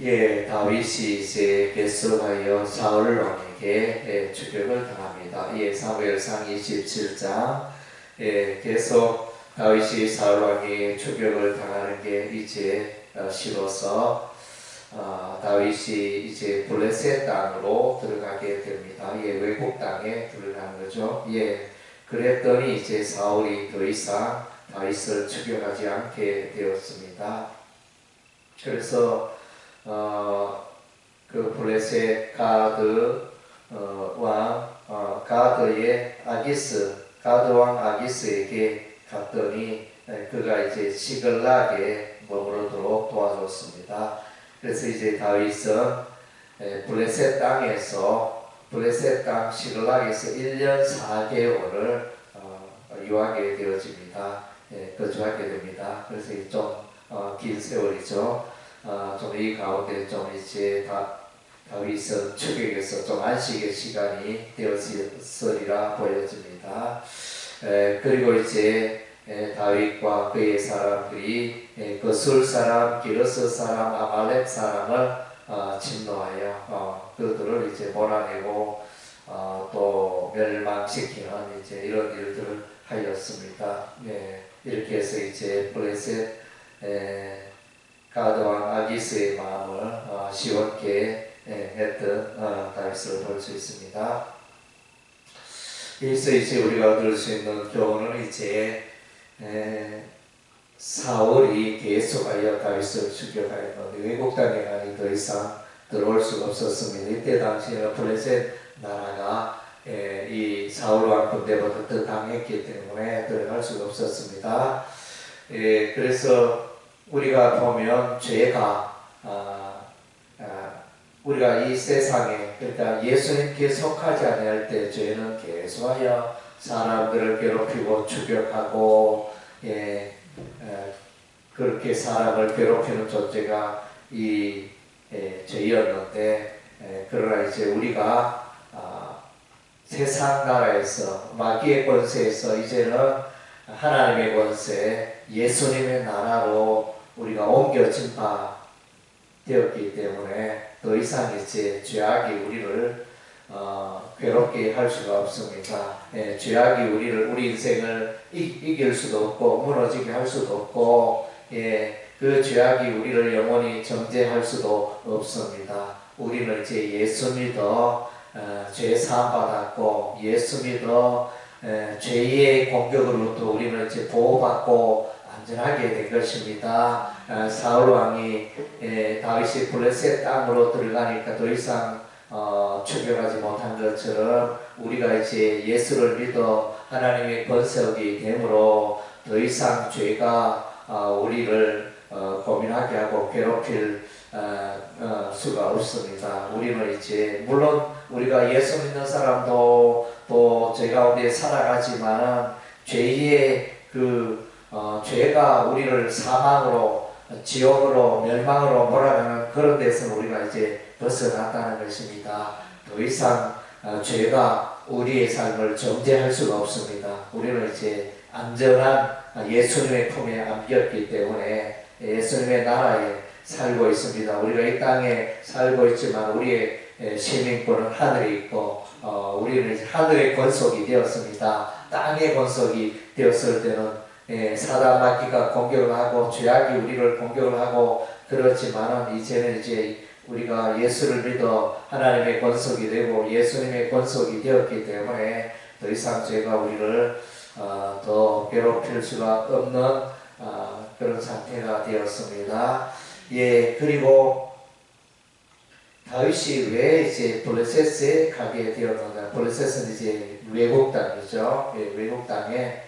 예, 다윗이 이제 계속하여 사울 왕에게 예, 추격을 당합니다. 예, 사무엘상 27장 예, 계속 다윗이 사울 왕에게 추격을 당하는 게 이제 어, 싫어서 어, 다윗이 이제 블레셋 땅으로 들어가게 됩니다. 예, 외국 땅에 들어가는 거죠. 예, 그랬더니 이제 사울이 더 이상 다윗을 추격하지 않게 되었습니다. 그래서 어, 그 블레셋 가드 어, 왕 어, 가드의 아기스 가드 왕 아기스에게 갔더니 에, 그가 이제 시글락에 머무르도록 도와줬습니다. 그래서 이제 다윗은 에, 블레셋 땅에서 블레셋 땅 시글락에서 1년 4개월을 어, 유하게 되어집니다. 예, 거주하게 됩니다. 그래서 좀긴 어, 세월이죠. 아, 좀이 가운데 좀 이제 다, 다윗은 추격에서 좀 안식의 시간이 되었으리라 보여집니다. 에, 그리고 이제 에, 다윗과 그의 사람들이 에, 그술 사람, 기르스 사람, 아말렉 사람을 어, 침노하여 어, 그들을 이제 몰아내고 어, 또 멸망시키는 이제 이런 일들을 하였습니다. 네, 이렇게 해서 이제 블레셋 에, 가드왕 아기스의 마음을 어, 시원케 예, 했던 어, 다윗을 볼 수 있습니다. 여기서 이제 우리가 얻을 수 있는 교훈은 이제 에, 사울이 계속하여 다윗을 추격하였는데 외국 땅에 가니 더 이상 들어올 수가 없었습니다. 이때 당시에는 블레셋 나라가 에, 이 사울 왕 군대보다 더 강했기 때문에 들어갈 수가 없었습니다. 에, 그래서 우리가 보면 죄가 아, 아, 우리가 이 세상에 그러니까 예수님께 속하지 않을 때 죄는 계속하여 사람들을 괴롭히고 추격하고 예, 에, 그렇게 사람을 괴롭히는 존재가 이 예, 죄였는데 에, 그러나 이제 우리가 아, 세상 나라에서 마귀의 권세에서 이제는 하나님의 권세 예수님의 나라로 우리가 옮겨진 바 되었기 때문에 더 이상 이제 죄악이 우리를 어, 괴롭게 할 수가 없습니다. 예, 죄악이 우리를 우리 인생을 이, 길 수도 없고 무너지게 할 수도 없고 예, 그 죄악이 우리를 영원히 정죄할 수도 없습니다. 우리는 이제 예수 믿어 어, 죄 사함 받았고 예수 믿어 에, 죄의 공격으로부터 우리는 이제 보호받고 안 전하게 된 것입니다. 어, 사울 왕이 에, 다윗이 블레셋 땅으로 들어가니까 더 이상 어, 추격하지 못한 것처럼 우리가 이제 예수를 믿어 하나님의 권석이 되므로 더 이상 죄가 어, 우리를 어, 고민하게 하고 괴롭힐 어, 어, 수가 없습니다. 우리는 이제 물론 우리가 예수 믿는 사람도 또 죄 가운데 살아가지만 죄의 그 어, 죄가 우리를 사망으로 지옥으로 멸망으로 몰아가는 그런 데서 우리가 이제 벗어났다는 것입니다. 더 이상 어, 죄가 우리의 삶을 정죄할 수가 없습니다. 우리는 이제 안전한 예수님의 품에 안겼기 때문에 예수님의 나라에 살고 있습니다. 우리가 이 땅에 살고 있지만 우리의 시민권은 하늘에 있고 어, 우리는 하늘의 권속이 되었습니다. 땅의 권속이 되었을 때는 예, 사단 마귀가 공격을 하고 죄악이 우리를 공격을 하고 그렇지만은 이제는 이제 우리가 예수를 믿어 하나님의 권속이 되고 예수님의 권속이 되었기 때문에 더 이상 죄가 우리를 어, 더 괴롭힐 수가 없는 어, 그런 상태가 되었습니다. 예 그리고 다윗이 왜 이제 블레셋에 가게 되었는가? 블레셋은 이제 외국 땅이죠. 예, 외국 땅에 예,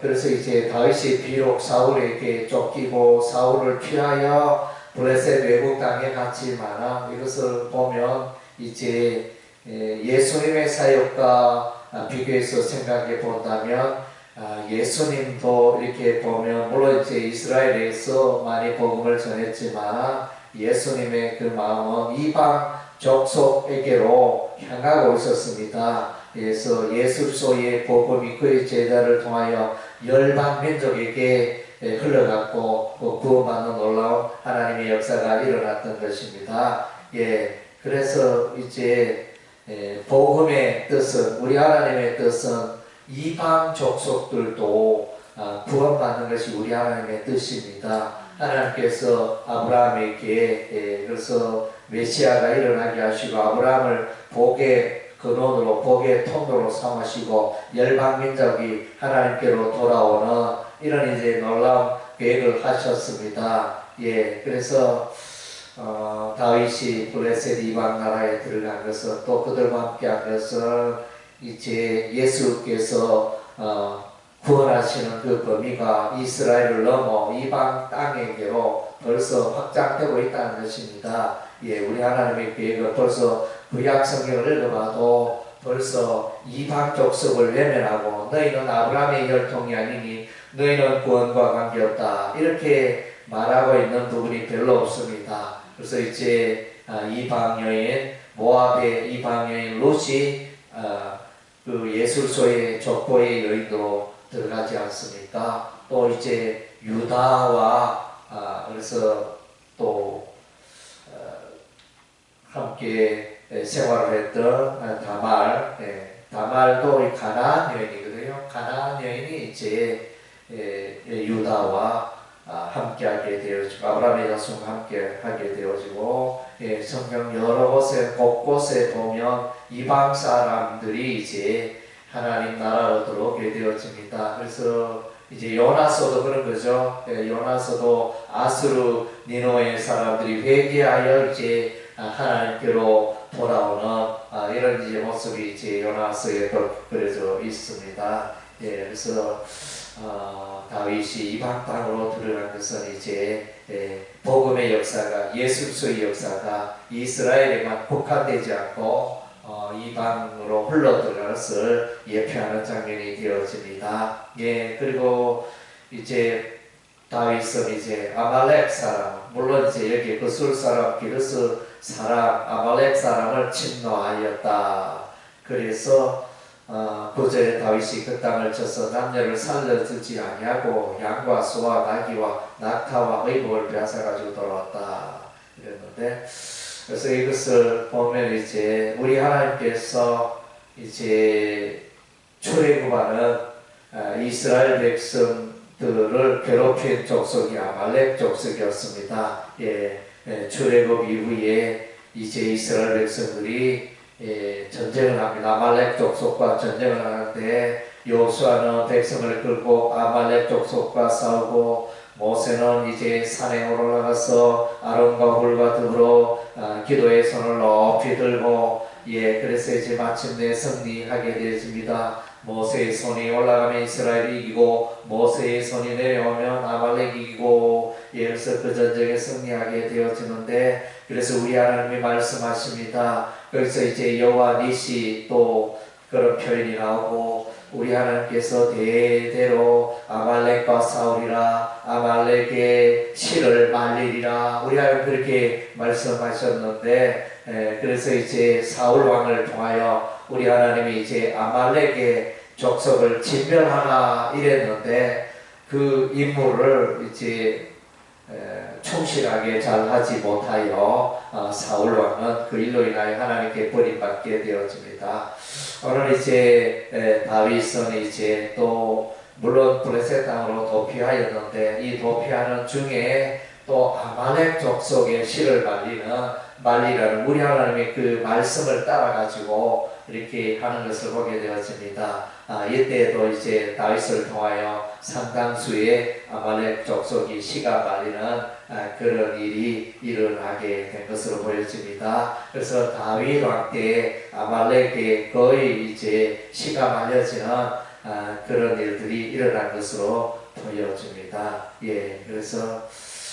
그래서 이제 다윗이 비록 사울에게 쫓기고 사울을 피하여 블레셋 외국 땅에 갔지만 이것을 보면 이제 예, 예수님의 사역과 비교해서 생각해 본다면 아, 예수님도 이렇게 보면 물론 이제 이스라엘에서 많이 복음을 전했지만 예수님의 그 마음은 이방 족속에게로 향하고 있었습니다. 그래서 예수소의 복음이 그의 제자를 통하여 열방 민족에게 예, 흘러갔고 그 구원받는 놀라운 하나님의 역사가 일어났던 것입니다. 예, 그래서 이제 예, 복음의 뜻은 우리 하나님의 뜻은 이방 족속들도 아, 구원받는 것이 우리 하나님의 뜻입니다. 하나님께서 아브라함에게 예, 그래서 메시아가 일어나게 하시고 아브라함을 복의 근원으로 복의 통로로 삼으시고 열방 민족이 하나님께로 돌아오는 이런 이제 놀라운 계획을 하셨습니다. 예, 그래서 어, 다윗이 블레셋 이방 나라에 들어간 것은 또 그들과 함께한 것은 이제 예수께서 어, 구원하시는 그 범위가 이스라엘을 넘어 이방 땅에게로 벌써 확장되고 있다는 것입니다. 예, 우리 하나님의 계획은 벌써 구약 성경을 읽어봐도 벌써 이방 족속을 외면하고 너희는 아브라함의 혈통이 아니니 너희는 구원과 관계없다 이렇게 말하고 있는 부분이 별로 없습니다. 그래서 이제 아, 이방 여인 모압의 이방 여인 롯이 아, 그 예술소의 족보의 여인으로 들어가지 않습니까? 또 이제 유다와 아, 그래서 또 어, 함께 생활을 했던 아, 다말, 예, 다말도 이 가나안 여인이거든요. 가나안 여인이 이제 예, 예, 유다와 아, 함께하게 되어지고 아브라함의 자손과 함께하게 되어지고 예, 성경 여러 곳에 곳곳에 보면 이방 사람들이 이제 하나님 나라로 들어오게 되어집니다. 그래서 이제 요나서도 그런 거죠. 예, 요나서도 아수르 니노의 사람들이 회개하여 이제 아, 하나님께로 돌아오는 아, 이런 이제 모습이 이제 요나서에 그려져 있습니다. 예, 그래서 어, 다윗이 이방 땅으로 들어간 것은 이제 예, 복음의 역사가 예수의 역사가 이스라엘에만 국한되지 않고 어, 이방으로 흘러들어간 것을 예표하는 장면이 되어집니다. 예, 그리고 이제 다윗은 이제 아말렉 사람, 물론 이제 여기 그술 사람, 기르스 사람, 아말렉 사람을 침노하였다. 그래서 어, 구절에 다윗이 그 땅을 쳐서 남녀를 살려주지 아니하고 양과 소와 나귀와 낙타와 의복을 빼앗아가지고 돌아왔다 이랬는데 그래서 이것을 보면 이제 우리 하나님께서 이제 출애굽하는 아, 이스라엘 백성들을 괴롭힌 족속이 아말렉 족속이었습니다. 예, 예, 출애굽 이후에 이제 이스라엘 백성들이 예, 전쟁을 합니다. 아말렉 족속과 전쟁을 하는데 요수아는 백성을 끌고 아말렉 족속과 싸우고 모세는 이제 산에 올라가서 아론과 홀과 더불어 아, 기도의 손을 높이 들고 예 그래서 이제 마침내 승리하게 되어집니다. 모세의 손이 올라가면 이스라엘이 이기고 모세의 손이 내려오면 아말렉이 이기고 예 그래서 그 전쟁에 승리하게 되어지는데 그래서 우리 하나님이 말씀하십니다. 그래서 이제 여호와 니시 또 그런 표현이 나오고 우리 하나님께서 대대로 아말렉과 싸우리라 아말렉의 실을 말리리라 우리 하나님 그렇게 말씀하셨는데 에, 그래서 이제 사울 왕을 통하여 우리 하나님이 이제 아말렉의 족속을 진멸하나 이랬는데 그 임무를 이제 에, 충실하게 잘 하지 못하여 어, 사울 왕은 그 일로 인하여 하나님께 버림받게 되어집니다. 오늘 이제 에, 다윗은 이제 또 물론 블레셋 땅으로 도피하였는데 이 도피하는 중에 또 아말렉 족속의 실을 말리는 말리라는 우리 하나님의 그 말씀을 따라 가지고 이렇게 하는 것을 보게 되었습니다. 아, 이때도 이제 다윗을 통하여 상당수의 아말렉 족속이 시가 말리는 아, 그런 일이 일어나게 된 것으로 보여집니다. 그래서 다윗 왕때 아말렉에 거의 이제 시가 말려지는 아, 그런 일들이 일어난 것으로 보여집니다. 예, 그래서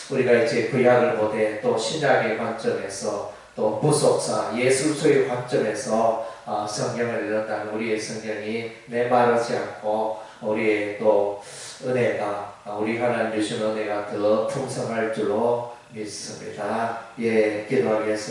우리가 이제 구약을 보되 또 신약의 관점에서 또 부속사 예술서의 관점에서 어, 성경을 읽는다면 우리의 성경이 메마르지 않고 우리의 또 은혜가 어, 우리 하나님 주신 은혜가 더 풍성할 줄로 믿습니다. 예, 기도하겠습니다.